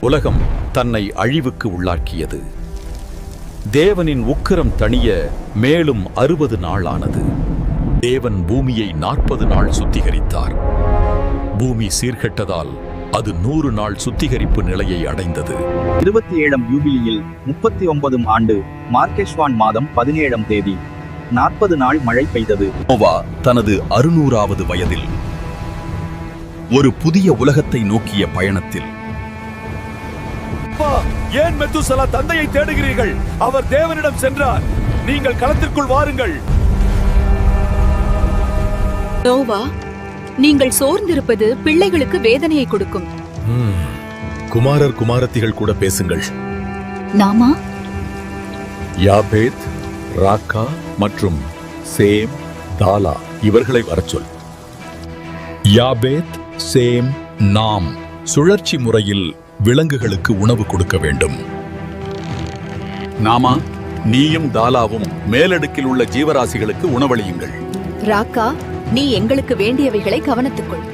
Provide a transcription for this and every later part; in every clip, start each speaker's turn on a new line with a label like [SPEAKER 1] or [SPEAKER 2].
[SPEAKER 1] உலகம் தன்னை அழிவுக்கு உள்ளாக்கியது. தேவனின் உக்கிரம் தணிய மேலும் அறுபது நாள் ஆனது தேவன் பூமியை நாற்பது நாள் சுத்திகரித்தார். பூமி சீர்கெட்டதால் அது நூறு நாள் சுத்திகரிப்பு நிலையை அடைந்தது.
[SPEAKER 2] இருபத்தி ஏழாம் யூபிலியில் முப்பத்தி ஒன்பதும் ஆண்டு மார்க்கெஸ்வான் மாதம் பதினேழாம் தேதி நாற்பது நாள் மழை பெய்தது.
[SPEAKER 1] நோவா தனது அறுநூறாவது வயதில் ஒரு புதிய உலகத்தை நோக்கிய பயணத்தில்
[SPEAKER 3] ஏன் மெத்துசலா தந்தையை தேடுகிறீர்கள்? அவர் தேவனிடம் சென்றார். நீங்கள் களத்திற்குள் வாருங்கள்.
[SPEAKER 4] நோவா நீங்கள் சோர்ந்திருப்பது பிள்ளைகளுக்கு வேதனையை கொடுக்கும்.
[SPEAKER 3] குமாரர் குமாரத்திகள் கூட பேசுங்கள்.
[SPEAKER 4] நாமா?
[SPEAKER 1] யாபேத் ராக்கா மற்றும் சேம் தாலா இவர்களை வரச் சொல் யாபேத் சேம் நாம் சுழற்சி முறையில் விலங்குகளுக்கு உணவு கொடுக்க வேண்டும். நாமா நீயும் தாலாவும் மேலடுக்கில் உள்ள ஜீவராசிகளுக்கு உணவளியுங்கள்.
[SPEAKER 4] ராக்கா நீ எங்களுக்கு வேண்டியவைகளை கவனத்துக்குள்.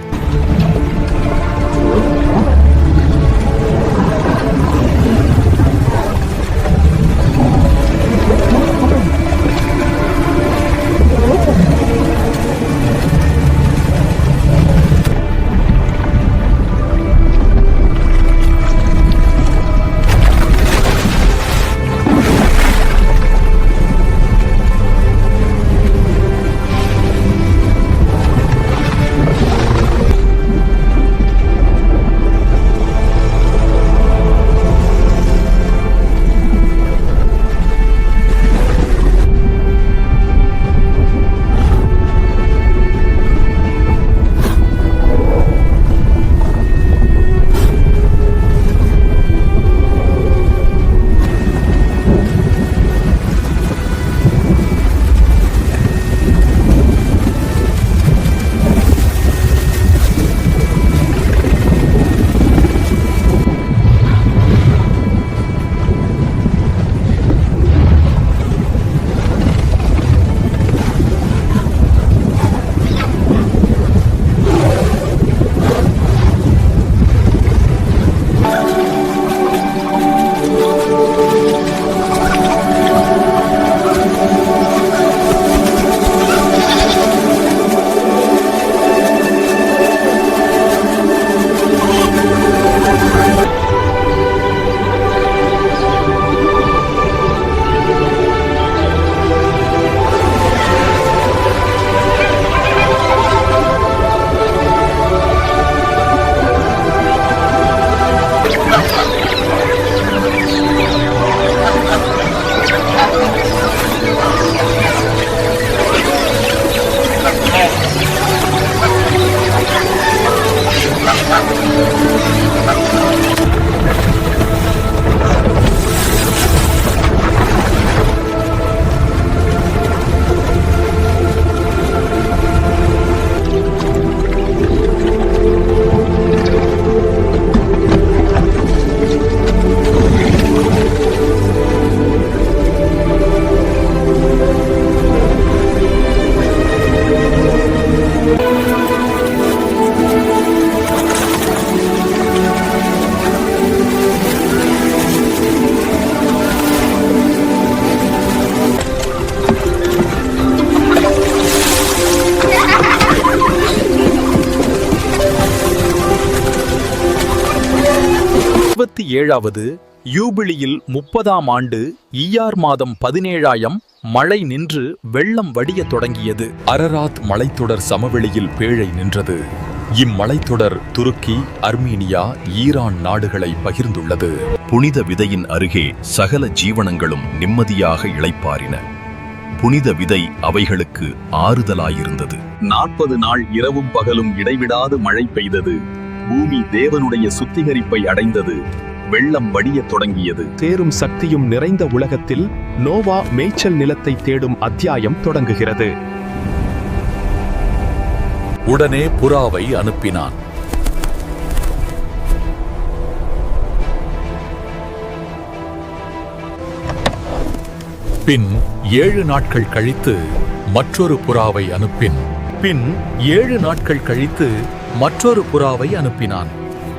[SPEAKER 1] இருபத்தி ஏழாவது யூபிலியில் முப்பதாம் ஆண்டு ஈயார் மாதம் பதினேழாயம் மழை நின்று வெள்ளம் வடிய தொடங்கியது. அரராத் மலைத்தொடர் சமவெளியில் பேழை நின்றது. இம்மலைத்தொடர் துருக்கி அர்மீனியா ஈரான் நாடுகளை பகிர்ந்துள்ளது.
[SPEAKER 5] புனித விதையின் அருகே சகல ஜீவனங்களும் நிம்மதியாக இளைப்பாரின புனித விதை அவைகளுக்கு ஆறுதலாயிருந்தது.
[SPEAKER 2] நாற்பது நாள் இரவும் பகலும் இடைவிடாது மழை பெய்தது. பூமி தேவனுடைய சுத்திகரிப்பை அடைந்தது. வெள்ளம் வடியத் தொடங்கியது.
[SPEAKER 6] தேரும் சக்தியும் நிறைந்த உலகத்தில் நோவா மேய்ச்சல் நிலத்தை தேடும் அத்தியாயம் தொடங்குகிறது.
[SPEAKER 1] உடனே புறாவை அனுப்பினான். பின் ஏழு நாட்கள் கழித்து மற்றொரு புறாவை அனுப்பின். பின் ஏழு நாட்கள் கழித்து மற்றொரு புறாவை அனுப்பினான்.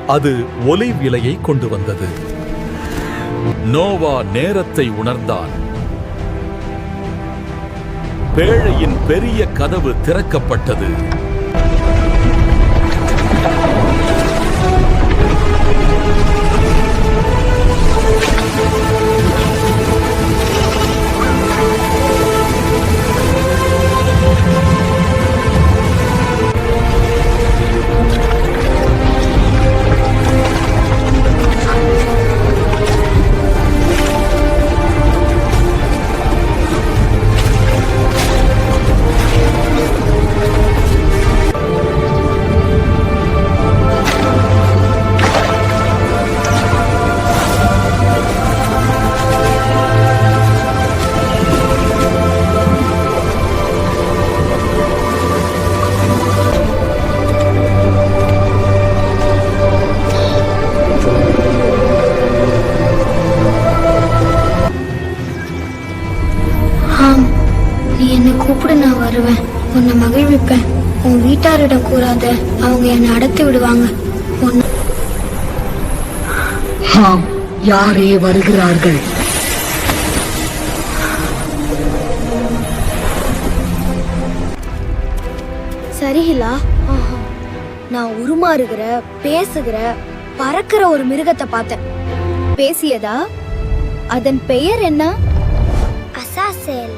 [SPEAKER 1] அது ஒலி விலையை கொண்டு வந்தது. நோவா நேரத்தை உணர்ந்தான். பேழையின் பெரிய கதவு திறக்கப்பட்டது.
[SPEAKER 7] மகிழ்விப்பேன் உன் வீட்டாரிடம் கூறாத அவங்க என்னை அடக்கி விடுவாங்க.
[SPEAKER 8] ஆம் யாரே வருகிறார்கள்?
[SPEAKER 7] சரிகிலா. நான் உருமாறுகிற பேசுகிற பறக்கிற ஒரு மிருகத்தை பார்த்தேன்.
[SPEAKER 4] பேசியதா? அதன் பெயர் என்ன?
[SPEAKER 7] அசாசேல்.